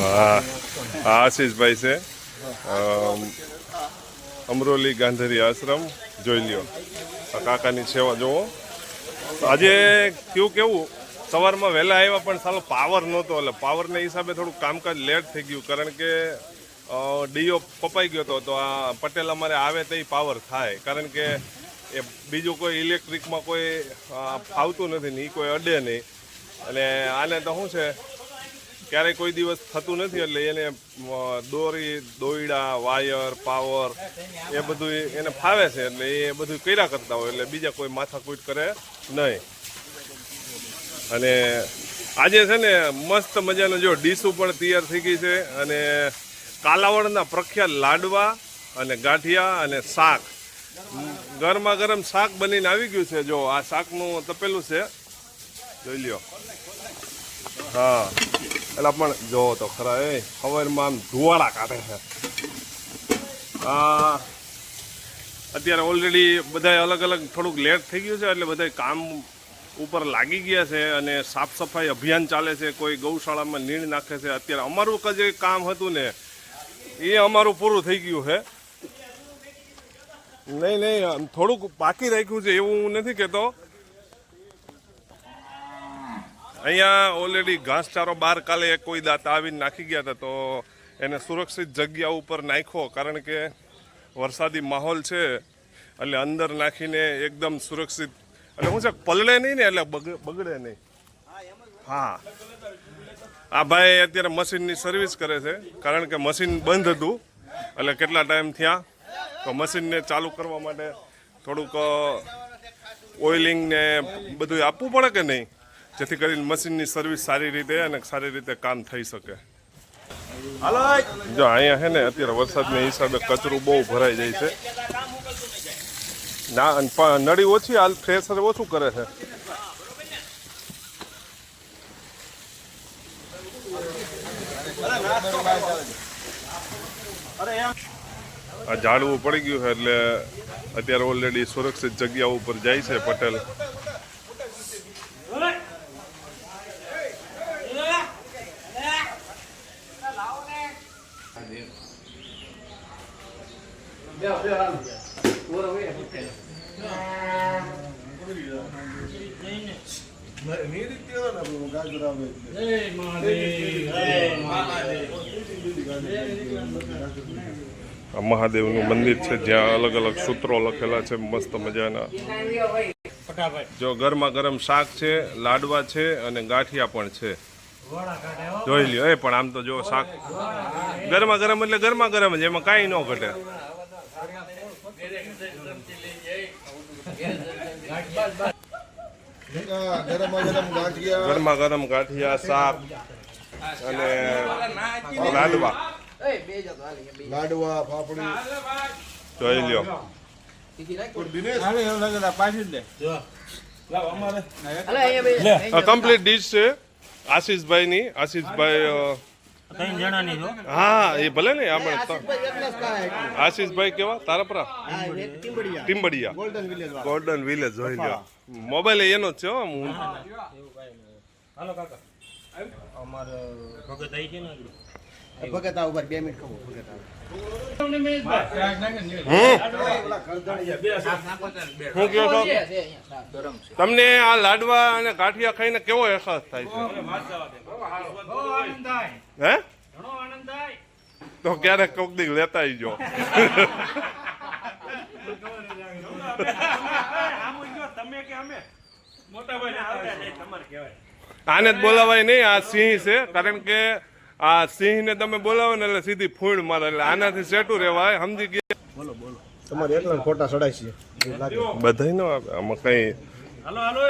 વાહ આશીષભાઈ છે. અમરોલી ગાંધરી આશ્રમ, જોઈ લ્યો. આ કાકાની સેવા જોવો આજે કેવું કેવું, સવારમાં વહેલા આવ્યા પણ સાલો પાવર નહોતો, એટલે પાવરના હિસાબે થોડુંક કામકાજ લેટ થઈ ગયું, કારણ કે ડીઓ પપાઈ ગયો હતો, તો આ પટેલ અમારે આવે તે પાવર થાય, કારણ કે એ બીજું કોઈ ઇલેક્ટ્રિકમાં કોઈ ફાવતું નથી ને એ કોઈ અડે નહીં. અને આને તો શું છે ક્યારેય કોઈ દિવસ થતું નથી એટલે એને દોરી, દોયડા, વાયર, પાવર, એ બધું એને ફાવે છે એટલે એ બધું કર્યા કરતા હોય એટલે બીજા કોઈ માથાકૂટ કરે નહીં. અને આજે છે ને મસ્ત મજાનો જો ડીશું પણ તૈયાર થઈ ગઈ છે અને કાલાવડના પ્રખ્યાત લાડવા અને ગાંઠિયા અને શાક. ગરમા ગરમ શાક બનીને આવી ગયું છે જો આ શાકનું તપેલું છે. જોઈ લ્યો. હા. એટલે પણ જો તો ખરા, એ સવારમાં આમ ધુવાળા કાઢે છે. આ અત્યારે ઓલરેડી બધા અલગ અલગ થોડુંક લેટ થઈ ગયું છે, એટલે બધા કામ ઉપર લાગી ગયા છે અને સાફ સફાઈ અભિયાન ચાલે છે, કોઈ ગૌશાળામાં નીણ નાખે છે. અત્યારે અમારું જે કામ હતું ને, એ અમારું પૂરું થઈ ગયું છે. નહીં નહીં થોડુંક બાકી રાખ્યું છે, એવું હું નથી કહેતો અહીંયા ઓલરેડી ઘાસચારો બહાર કાલે કોઈ દાંત આવીને નાખી ગયા હતા, તો એને સુરક્ષિત જગ્યા ઉપર નાખ્યો. કારણ કે વરસાદી માહોલ છે, એટલે અંદર નાખીને એકદમ સુરક્ષિત. એટલે હું છે, પલળે નહીં ને, એટલે બગડે નહીં. હા. આ ભાઈ અત્યારે મશીનની સર્વિસ કરે છે, કારણ કે મશીન બંધ હતું, એટલે કેટલા ટાઈમ થયા? તો મશીનને ચાલુ કરવા માટે થોડુંક ઓઇલિંગ ને બધું આપવું પડે કે નહીં? જેથી કરીને મશીનની સર્વિસ સારી રીતે અને સારી રીતે કામ થઈ શકે. જો અહીંયા છે ને, અત્યારે વરસાદના હિસાબે કચરું બહુ ભરાઈ જાય છે. ના નળી ઓછી, હાલ પ્રેશર ઓછું કરે છે. આ ઝાડવું પડી ગયું છે એટલે અત્યારે ઓલરેડી સુરક્ષિત જગ્યા ઉપર જાય છે પટેલ. મહાદેવનું મંદિર છે જ્યાં અલગ અલગ સૂત્રો લખેલા છે મસ્ત મજાના. જો ગરમા ગરમ શાક છે લાડવા છે અને ગાંઠિયા પણ છે. જોઈ લ્યો એ પણ આમ તો જો શાક. ગરમા ગરમ એટલે ગરમા ગરમ જ એમાં કાંઈ ન ઘટે. ગરમ ગરમ ગાંઠિયા ગરમા ગરમ ગાંઠિયા શાક અને લાડવા. લાડવા પાપડી જોઈ લ્યો. કમ્પ્લીટ ડીશ છે. આશીષભાઈની આશીષભાઈ ત્રણ જણાની છો હા એ ભલે ને આપણે આશીષભાઈ કેવા? Tarapara Timbadiya golden village golden village જોઈ લ્યો. મોબાઈલ એનો જ છે હો હું હાલો કાકા. અમારે ભગત આવી છે ને આગળ. ભગત આવ ઉપર બે મિનિટ કહું ભગત આવ હું? હું? કહો છો? તમને આ લાડવા અને ગાંઠિયા ખાઈને કેવો અહેસાસ થાય છે? હે? તો ક્યારેક કોક દી લેતા આવજો આને જ બોલાવાય નહીં આ સિંહ છે કારણ કે આ સિંહને તમે બોલાવો ને એટલે સીધી ફૂણ મારે એટલે આનાથી સેટું રહેવાય સમજી ગયા? તમારે એકલા ફોટા ચડાઈ છે. બધાય નો આમાં કઈ હાલો હાલો.